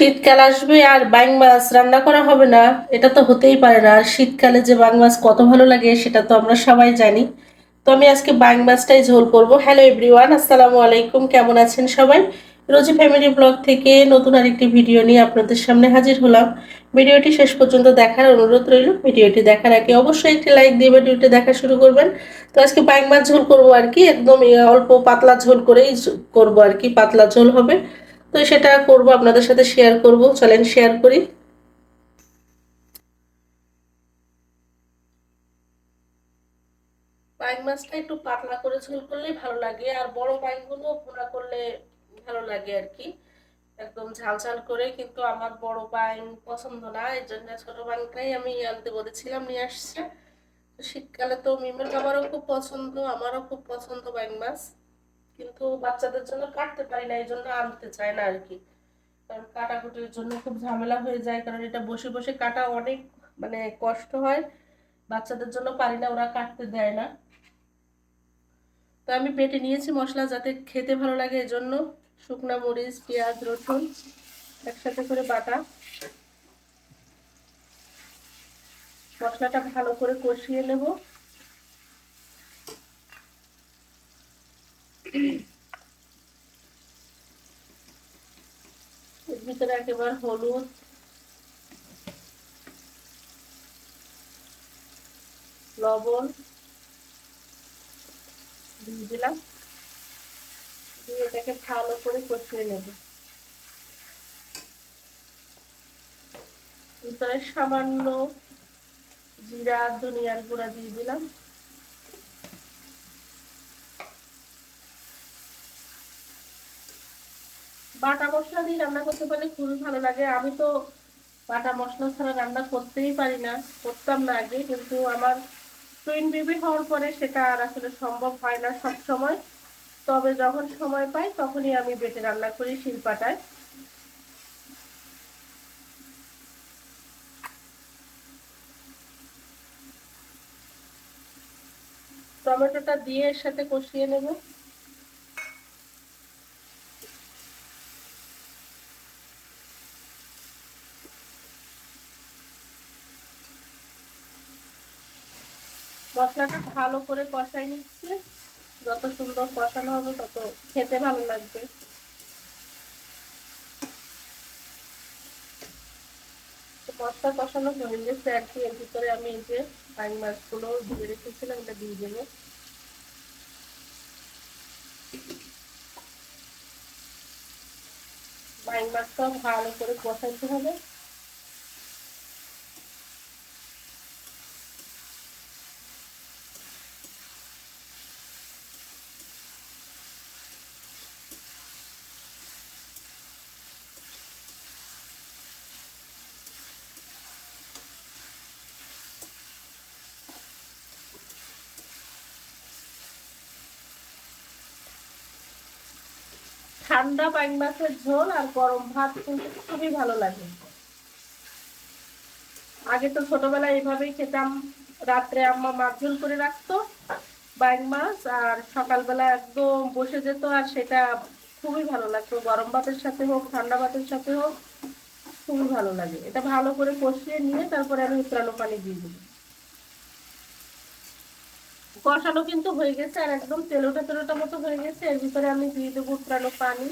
শীতকাল আসবে আর বাইং মাছ রান্না করা হবে না, এটা তো হতেই পারে না। আর শীতকালে যে বাং মাছ কত ভালো লাগে, সেটা তো আমরা সবাই জানি। তো আমি আজকে বাং মাছটাই ঝোল করব। হ্যালো এভরিওয়ান, আসসালামু আলাইকুম, কেমন আছেন সবাই? রোজি ফ্যামিলি ব্লগ থেকে নতুন আরেকটি ভিডিও নিয়ে আপনাদের সামনে হাজির হলাম। ভিডিওটি শেষ পর্যন্ত দেখার অনুরোধ রইল। ভিডিওটি দেখার আগে অবশ্যই একটি লাইক দিয়ে ভিডিওটি দেখা শুরু করবেন। তো আজকে বাইং মাছ ঝোল করব আর কি, একদম অল্প পাতলা ঝোল করেই করব আর কি, পাতলা ঝোল হবে। তো সেটা করব, আপনাদের সাথে শেয়ার করব। চলেন শেয়ার করি। বাইং মাছটা একটু পাতলা করে ঝোল করলেই ভালো লাগে, আর বড় বাইংগুলো ভুনা করলে ভালো লাগে আর কি। একদম ঝাল ঝাল করে, কিন্তু আমার বড় বাইং পছন্দ না, এই জন্য ছোট বাইংটাই আমি আনতে বলেছিলাম, নিয়ে আসছে। শীতকালে তো মিমের বাবারও খুব পছন্দ, আমারও খুব পছন্দ বাইং মাছ। কিন্তু বাচ্চাদের জন্য কাটতে পারি না এই জন্য আনতে চায় না আর কি কারণ কাটাকুটির জন্য খুব ঝামেলা হয়ে যায়, কারণ এটা বসে বসে কাটা অনেক মানে কষ্ট হয়। বাচ্চাদের জন্য পারি না, ওরা কাটতে দেয় না। তো আমি বেটে নিয়েছি মশলা যাতে খেতে ভালো লাগে, এজন্য শুকনো মরিচ, পেঁয়াজ, রসুন একসাথে করে বাটা। মশলাটা ভালো করে কষিয়ে নেব। ভিতরে একেবারে হলুদ। লবণ দিয়ে দিলাম। দিয়ে এটাকে ভালো করে কষিয়ে নেব। ভিতরে সামান্য জিরা, ধনিয়ার গুঁড়া দিয়ে দিলাম। বাটা মশলা দিয়ে রান্না করতে পারলে খুবই ভালো লাগে। আমি তো বাটা মশলা ছাড়া রান্না করতেই পারি না, করতাম না আগে, কিন্তু আমার টুইন বেবি হওয়ার পরে সেটা আর আসলে সম্ভব হয় না সব সময়। তবে যখন সময় পাই তখনই আমি বেটে রান্না করি শিলপাটায়। টমেটোটা দিয়ে এর সাথে কষিয়ে নেব। মশলাটা ভালো করে কষাই নিচ্ছে। যত সুন্দর কষানো হবে তত খেতে ভালো লাগবে। মশলা কষানো হয়ে গেছে আর কি। এর ভিতরে আমি এই যে পানি মাছগুলো দিয়ে রেখেছিলাম, এটা দিয়ে দেবো। বাইং মাছটা ভালো করে কষাইতে হবে। ঠান্ডা বাইং মাছের ঝোল আর গরম ভাত কিন্তু খুবই ভালো লাগে। আগে তো ছোটবেলায় এভাবেই খেতাম। রাত্রে আম্মা মাছ ঝোল করে রাখতো বাইং মাছ, আর সকালবেলা একদম বসে যেত আর সেটা খুবই ভালো লাগতো। গরম ভাতের সাথে হোক, ঠান্ডা ভাতের সাথে হোক, খুবই ভালো লাগে। এটা ভালো করে কষিয়ে নিয়ে তারপরে আমি উতরানো পানি দিয়ে দিই কষানো কিন্তু হয়ে গেছে আর একদম তেলোটা তেলোটা মতো হয়ে গেছে। এর ভিতরে আমি দিয়ে দেবো উতরানো পানি।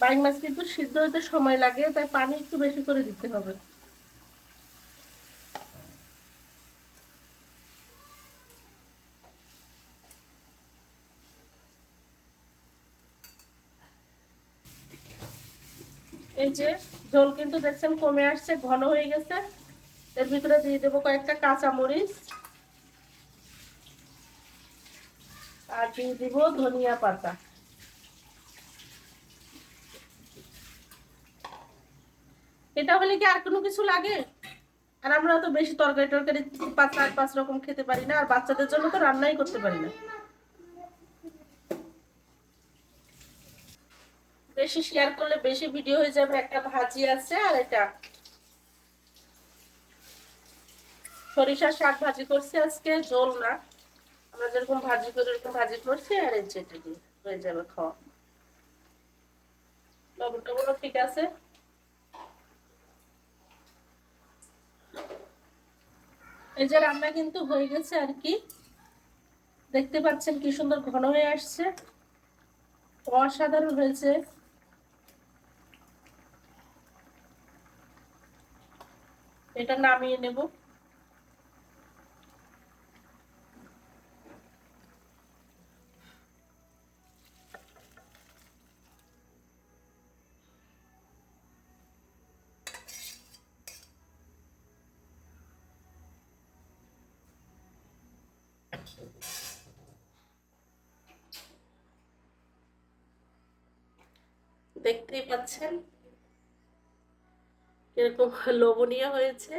বাইং মাছ কিন্তু সিদ্ধ হতে সময় লাগে, তাই পানি একটু বেশি করে দিতে হবে। এই যে ঝোল কিন্তু দেখছেন কমে আসছে, ঘন হয়ে গেছে। এর ভিতরে দিয়ে দেবো কয়েকটা কাঁচা মরিচ আর দিয়ে দিব ধনিয়া পাতা। এটা হলে কি আর কোনো কিছু লাগে? আর আমরা তো বেশি তরকারি টরকারি পাঁচ চার পাঁচ রকম খেতে পারি না, আর বাচ্চাদের জন্য তো রান্নাই করতে পারি না। বেশি শেয়ার করলে বেশি ভিডিও হয়ে যাবে, একটা ভাজি আছে আর এটা। সরিষার শাক ভাজি করছি আজকে, ঝোল না। আমরা যেরকম ভাজি করি, ওরকম ভাজি করছি, আর এই চেটে হয়ে যাবে খাওয়া। লবণ টবণও ঠিক আছে। এই যে রান্না কিন্তু হয়ে গেছে আর কি। দেখতে পাচ্ছেন কি সুন্দর ঘন হয়ে আসছে। অসাধারণ হয়েছে। এটা নামিয়ে নেব। দেখতেই পাচ্ছেন কীরকম লোভনীয় হয়েছে।